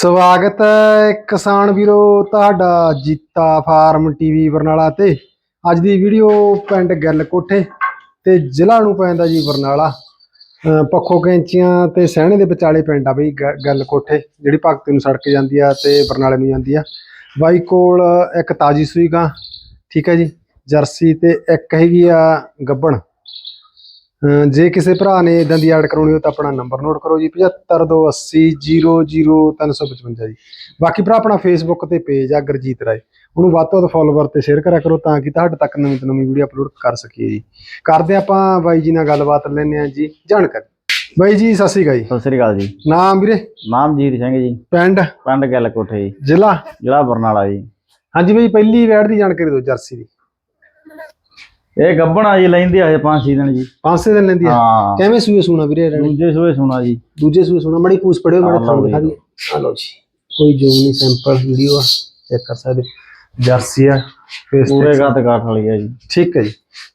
ਸਵਾਗਤ ਹੈ ਕਿਸਾਨ ਵੀਰੋ ਤੁਹਾਡਾ ਜੀਤਾ ਫਾਰਮ ਟੀਵੀ ਬਰਨਾਲਾ ਤੇ। ਅੱਜ ਦੀ ਵੀਡੀਓ ਪਿੰਡ ਗਿੱਲ ਕੋਠੇ ਤੇ ਜ਼ਿਲ੍ਹਾ ਨੂੰ ਪੈਂਦਾ ਜੀ ਬਰਨਾਲਾ। ਅਹ ਪੱਖੋ ਕੈਂਚੀਆਂ ਤੇ ਸਹਿਣੇ ਦੇ ਵਿਚਾਲੇ ਪਿੰਡ ਆ ਬਈ ਗ- ਗਿੱਲ ਕੋਠੇ ਜਿਹੜੀ ਭਗਤੀ ਨੂੰ ਸੜਕ ਜਾਂਦੀ ਆ ਤੇ ਬਰਨਾਲੇ ਨੂੰ ਜਾਂਦੀ ਆ। ਬਾਈ ਕੋਲ ਇੱਕ ਤਾਜੀ ਸੂਈ ਗਾਂ, ਠੀਕ ਹੈ ਜੀ, ਜਰਸੀ ਤੇ ਇੱਕ ਹੈਗੀ ਆ ਗੱਬਣ। ਜੇ ਕਿਸੇ ਭਰਾ ਨੇ ਇਦਾਂ ਦੀ ਐਡ ਕਰਾਉਣੀ ਹੋ ਤਾਂ ਆਪਣਾ ਨੰਬਰ ਨੋਟ ਕਰੋ ਜੀ 7528000355 ਜੀ। ਬਾਕੀ ਭਰਾ ਆਪਣਾ ਫੇਸਬੁੱਕ ਤੇ ਪੇਜ ਆ ਗੁਰਜੀਤ ਰਾਏ। ਉਹਨੂੰ ਵੱਧ ਤੋਂ ਵੱਧ ਫੋਲੋਵਰ ਤੇ ਸ਼ੇਅਰ ਕਰਿਆ ਕਰੋ ਤਾਂ ਕਿ ਤੁਹਾਡੇ ਤੱਕ ਨਵੀਂ ਤੋਂ ਨਵੀਂ ਵੀਡੀਓ ਅਪਲੋਡ ਕਰ ਸਕੀਏ ਜੀ। ਕਰਦੇ ਆਪਾਂ ਬਾਈ ਜੀ ਨਾਲ ਗੱਲਬਾਤ ਲੈਣੇ ਆ ਜੀ ਜਾਣਕਾਰੀ। ਬਾਈ ਜੀ ਸਤਿ ਸ਼੍ਰੀ ਅਕਾਲ ਜੀ। ਸਤਿ ਸ੍ਰੀ ਅਕਾਲ ਜੀ। ਨਾਮ ਵੀਰੇ? ਨਾਮ ਜੀਤ ਸਿੰਘ ਜੀ। ਪਿੰਡ? ਪਿੰਡ ਗਿੱਲ ਕੋਠੇ ਜੀ। ਜ਼ਿਲ੍ਹਾ? ਜ਼ਿਲ੍ਹਾ ਬਰਨਾਲਾ ਜੀ। ਹਾਂਜੀ ਬਾਈ ਪਹਿਲੀ ਵੈੜ ਦੀ ਜਾਣਕਾਰੀ ਦਿਓ ਜਰਸੀ ਦੀ। ਇਹ ਗੱਬਣਾ ਜੀ ਲੈਂਦੀ ਆ ਪੰਜ ਛੇ ਦਿਨ ਜੀ। ਪੰਜ ਛੇ ਦਿਨ ਲੈਂਦੀ ਆ? ਹਾਂ। ਕਿਵੇਂ ਸੂਏ ਸੂਣਾ ਵੀਰੇ ਰਹਿਣੀ ਦੂਜੇ ਸੂਏ ਸੁਣਾ ਜੀ। ਦੂਜੇ ਸੂਏ ਸੂਣਾ ਮੜੀ ਪੂਛ ਪੜਿਓ ਮੜਾ ਜੀ। ਦਿਖਾ ਦੀ ਆ ਲਓ ਜੀ। ਕੋਈ ਜੂਮ ਨਹੀਂ ਸੈਂਪਲ ਵੀਡੀਓ ਆ। ਚੈੱਕ ਕਰ ਸਕਦੇ। ਜਰਸੀ ਆ। ਫੇਸ ਪੂਰੇ ਗੱਤ ਕਾਠ ਵਾਲੀ ਆ ਜੀ। ਠੀਕ ਹੈ ਜੀ।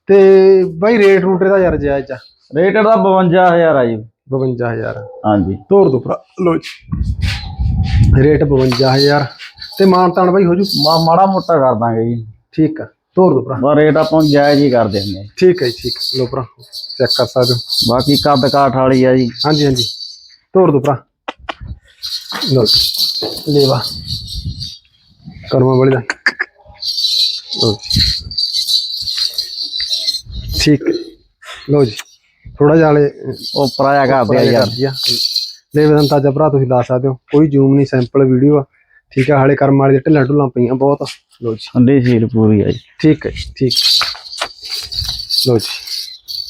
ਤੇ ਬਾਈ ਰੇਟ ਰੂਟ ਦਾ ਯਾਰ ਜਾਇਜ਼ ਆ? ਰੇਟ ਇਹਦਾ 52000 ਆ ਜੀ। 52000 ਹਾਂਜੀ। ਤੋਰ ਦੋ ਭਰਾ। ਲਓ ਜੀ। ਰੇਟ 52000 ਤੇ ਮਾਨ ਤਾਨ ਬਾਈ ਹੋ ਜੂ? ਮਾ- ਮਾੜਾ ਮੋਟਾ ਕਰ ਦਾਂਗੇ ਜੀ। ਠੀਕ ਆ। ਤੋਰ ਦੋ ਭਰਾ। ਬਸ ਰੇਟ ਆਪਾਂ ਜਾਇਜ਼ ਹੀ ਕਰ ਦਿੰਦੇ ਹਾਂ ਠੀਕ ਹੈ ਜੀ ਠੀਕ ਹੈ। ਲਓ ਭਰਾ ਚੈੱਕ ਕਰ ਸਕਦੇ ਹੋ। ਬਾਕੀ ਕੱਦ ਕਾਠ ਵਾਲੀ ਆ ਜੀ। ਹਾਂਜੀ ਹਾਂਜੀ। ਤੋਰ ਦੋ ਭਰਾ। ਲਓ ਜੀ। ਲੇਵਾ ਕਰਮਾ ਵਾਲੀ ਦਾ। ਲਓ ਜੀ। ਠੀਕ। ਹੈ। ਲਓ ਜੀ। ਥੋੜਾ ਜਿਹਾ ਹਲੇ ਉਹ ਪਰਾਇਆ ਕਰਦੇ ਆ ਯਾਰ। ਲੈ ਵੇਦਨ ਤਾਜਾ ਭਰਾ ਤੁਸੀਂ ਲਾ ਸਕਦੇ ਹੋ। ਕੋਈ ਜ਼ੂਮ ਨਹੀਂ ਸੈਂਪਲ ਵੀਡੀਓ ਆ। ਠੀਕ ਆ ਹਲੇ ਕਰਮ ਵਾਲੀ ਢਿੱਲਾਂ ਢੁੱਲਾਂ ਪਈਆਂ ਬਹੁਤ ਲਓ ਜੀ। ਠੰਡੀ ਸੀਲ ਪੂਰੀ ਆ ਜੀ। ਠੀਕ ਹੈ ਜੀ, ਠੀਕ ਲਓ ਜੀ।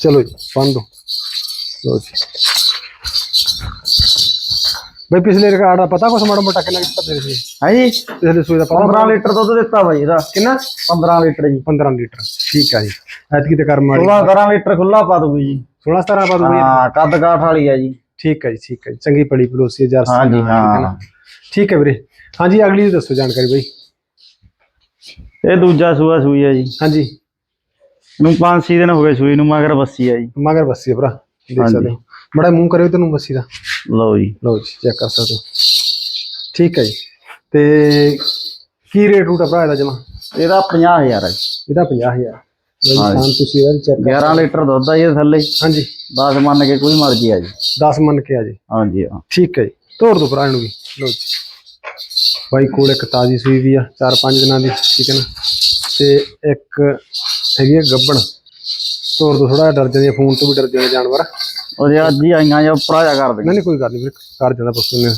ਚਲੋ ਜੀ ਬੰਦ ਦੋ। ਲਓ ਜੀ। ਬਈ ਪਿਛਲੇ ਰਿਕਾਰਡ ਦਾ ਪਤਾ ਕੁਛ ਮਾੜਾ ਮੋਟਾ ਕਿੰਨਾ ਕਿਤਾ ਤੇਰੇ ਸੀ ਹੈ ਜੀ? ਪਿਛਲੇ ਸੂਏ ਦਾ ਪਤਾ 15 ਲੀਟਰ ਦੁੱਧ ਦਿੱਤਾ ਬਾਈ ਇਹਦਾ। ਕਿੰਨਾ? 15 ਲੀਟਰ ਜੀ। 15 ਲੀਟਰ। ਠੀਕ ਆ ਜੀ। ਐਤਕੀ ਤੇ ਕਰਮ ਵਾਲੀ 16 17 ਲੀਟਰ ਖੁੱਲਾ ਪਾ ਦੂਗੀ ਜੀ। 16 17 ਪਾ ਦੂੰਗੀ ਹਾਂ ਕੱਦ ਕਾਠ ਵਾਲੀ ਆ ਜੀ। ਠੀਕ ਹੈ ਜੀ ਠੀਕ ਹੈ ਜੀ। ਚੰਗੀ ਪੜੀ ਪਲੋਸੀ ਹੈ ਜਰਸੀ। ਹੈ ਹਾਂ। ਨਾ? ਠੀਕ ਹੈ ਵੀਰੇ। ਹਾਂਜੀ ਅਗਲੀ ਦੀ ਦੱਸੋ ਜਾਣਕਾਰੀ ਬਈ। ਇਹ ਦੂਜਾ ਸੂਆ ਸੂਈ ਆ ਜੀ। ਹਾਂਜੀ। ਨੂੰ 5-6 ਦਿਨ ਹੋ ਗਏ ਸੂਈ ਨੂੰ ਮਗਰ ਬੱਸੀ ਆ ਜੀ। ਮਗਰ ਬੱਸੀ ਹੈ ਭਰਾ ਦੇਖ ਹਾਂਜੀ। ਸਕਦੇ ਹੋ। ਬੜਾ ਮੂੰਹ ਕਰਿਓ ਤੈਨੂੰ ਬੱਸੀ ਦਾ। ਲਓ ਜੀ। ਲਓ ਜੀ ਚੈੱਕ ਕਰ ਸਕਦੇ ਹੋ। ਠੀਕ ਹੈ ਜੀ। ਤੇ ਕੀ ਰੇਟ ਰੂਟ ਆ ਭਰਾ ਇਹਦਾ ਜਮਾ? ਇਹਦਾ 50000 ਹੈ ਇਹਦਾ 50000 ਬਈ। ਸ਼ਾਨ ਤੁਸੀਂ ਇਹਦਾ ਚੈੱਕ 11 ਲੀਟਰ ਦੁੱਧ ਆ ਜੀ ਇਹਦੇ ਥੱਲੇ। ਹਾਂਜੀ। 10 ਮੰਨ ਕੇ ਕੋਈ ਮਰਜ਼ੀ ਆ ਜੀ। 10 ਮੰਨ ਕੇ ਆ ਜੀ। ਹਾਂਜੀ ਹਾਂ। ਠੀਕ ਹੈ ਜੀ। ਤੋੜ ਦੋ ਭਰਾ ਇਹਨੂੰ ਵੀ। ਜੀ। ਬਾਈ ਕੋਲ ਇੱਕ ਤਾਜੀ ਸੂਈ ਵੀ ਆ 4-5 ਦਿਨਾਂ ਦੀ ਠੀਕ ਹੈ ਨਾ? ਤੇ ਇੱਕ ਹੈਗੀ ਆ ਗੱਬਣ। ਤੋੜ ਦੋ ਥੋੜਾ ਡਰ ਜਾਂਦੇ ਫੋਨ ਤੋਂ ਵੀ ਡਰ ਜਾਂਦੇ ਜਾਨਵਰ। ਉਹ ਜੇ ਅੱਜ ਹੀ ਆਈਆਂ ਜਾਂ ਜਾ ਕਰ ਦੇ ਨਹੀਂ ਨਹੀਂ ਕੋਈ ਗੱਲ ਨਹੀਂ ਵੀਰੇ ਕਰ ਜਾਂਦਾ ਪਸ਼ੂ ਨੇ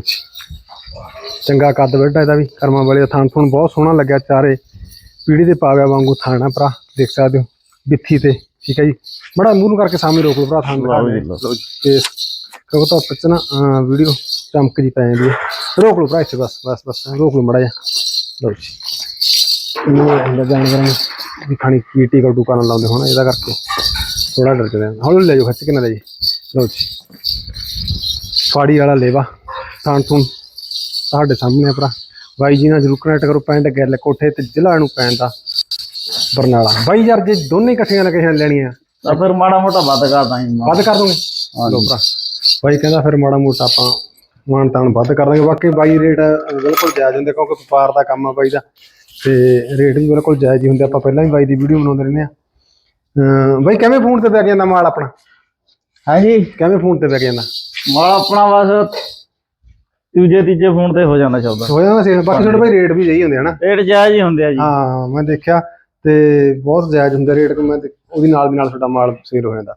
ਜੀ। ਚੰਗਾ ਕੱਦ ਵੱਡਾ ਇਹਦਾ ਵੀ ਕਰਮਾਂ ਵਾਲੇ ਥਾਨ ਥੁਣ ਬਹੁਤ ਸੋਹਣਾ ਲੱਗਿਆ ਚਾਰੇ। ਪੀੜੀ ਦੇ ਪਾਵਿਆ ਵਾਂਗੂ ਥਾਣਾ ਭਰਾ ਦੇਖ ਸਕਦੇ ਹੋ ਬਿੱਥੀ ਤੇ ਠੀਕ ਹੈ ਜੀ? ਬੜਾ ਮੂੰਹ ਨੂੰ ਕਰਕੇ ਸਾਹਮਣੇ ਰੋਕ ਲਓ ਭਰਾ। ਲਓ ਜੀ। ਤੇ ਕਿਉਂਕਿ ਤਾਂ ਪਿੱਛੇ ਨਾ ਵੀਡੀਓ ਚਮਕ ਜੀ ਪੈ ਜਾਂਦੀ ਹੈ। ਰੋਕ ਲਓ ਭਰਾ ਇੱਥੇ ਬਸ ਬਸ ਬਸ ਰੋਕ ਲਓ ਮੜਾ ਜਾ ਲਓ ਜੀ। ਇਹ ਹੁੰਦਾ ਜਾਨਵਰਾਂ ਨੂੰ ਵੀ ਖਾਣੀ ਕੀ ਟੀਕਾ ਟੂਕਾ ਨਾ ਲਾਉਂਦੇ ਹੋਣ ਇਹਦਾ ਕਰਕੇ ਥੋੜਾ ਡਰ ਜਾਂਦੇ। ਹੌਲੀ ਲੈ ਜਾਓ ਖੱਚ ਕੇ ਨਾ ਲੈ ਜੀ ਲਓ ਜੀ। ਫਾੜੀ ਵਾਲਾ ਲੇਵਾ ਥਾਣ ਥੂਣ ਤੁਹਾਡੇ ਸਾਹਮਣੇ ਆ ਭਰਾ। ਬਾਈ ਜੀ ਨਾਲ ਜਰੂਰ ਕਨੈਕਟ ਕਰੋ ਪਿੰਡ ਗਿੱਲ ਕੋਠੇ ਤੇ ਜ਼ਿਲ੍ਹਾ ਨੂੰ ਪੈਂਦਾ ਬਰਨਾਲਾ। ਬਾਈ ਯਾਰ ਜੇ ਦੋਨੇ ਇਕੱਠੀਆਂ ਲੋਕੇਸ਼ਨ ਲੈਣੀਆਂ। ਤਾਂ ਫਿਰ ਮਾੜਾ ਮੋਟਾ ਵੱਧ ਕਰ ਦਾਂਗੇ ਵੱਧ ਕਰ ਦੋਗੇ? ਲੋ ਭਰਾ। ਬਾਈ ਕਹਿੰਦਾ ਫਿਰ ਮਾੜਾ ਮੋਟਾ ਆਪਾਂ ਮਾਨ ਤਾਨ ਵੱਧ ਕਰ ਦਾਂਗੇ। ਬਾਕੀ ਬਾਈ ਰੇਟ ਬਿਲਕੁਲ ਜਾਇਜ਼ ਹੁੰਦੇ ਕਿਉਂਕਿ ਵਪਾਰ ਦਾ ਕੰਮ ਆ ਬਾਈ ਦਾ। ਤੇ ਰੇਟ ਵੀ ਬਿਲਕੁਲ ਜਾਇਜ਼ ਹੀ ਹੁੰਦੇ। ਆਪਾਂ ਪਹਿਲਾਂ ਵੀ ਬਾਈ ਦੀ ਵੀਡੀਓ ਬਣਾਉਂਦੇ ਰਹਿੰਦੇ ਆ ਬਾਈ ਕਿਵੇਂ ਫੋਨ ਤੇ ਪੈ ਜਾਂਦਾ ਮਾਲ ਆਪਣਾ? ਹਾਂਜੀ। ਕਿਵੇਂ ਫੋਨ ਤੇ ਪੈ ਜਾਂਦਾ ਮਾਲ ਆਪਣਾ ਬਸ ਦੂਜੇ ਤੀਜੇ ਫੋਨ ਤੇ ਹੋ ਜਾਂਦਾ ਚੱਲਦਾ। ਹੋ ਜਾਂਦਾ ਸੀ ਬਾਕੀ ਤੁਹਾਡੇ ਬਾਈ ਰੇਟ ਵੀ ਸਹੀ ਹੁੰਦੇ ਹਨਾ ਰੇਟ ਜਾਇਜ਼ ਹੀ ਹੁੰਦੇ ਆ ਜੀ। ਹਾਂ ਮੈਂ ਦੇਖਿਆ ਤੇ ਬਹੁਤ ਜਾਇਜ਼ ਹੁੰਦਾ ਰੇਟ। ਕਿ ਮੈਂ ਉਹਦੀ ਨਾਲ ਦੀ ਨਾਲ ਤੁਹਾਡਾ ਮਾਲ ਸੇਲ ਹੋ ਜਾਂਦਾ।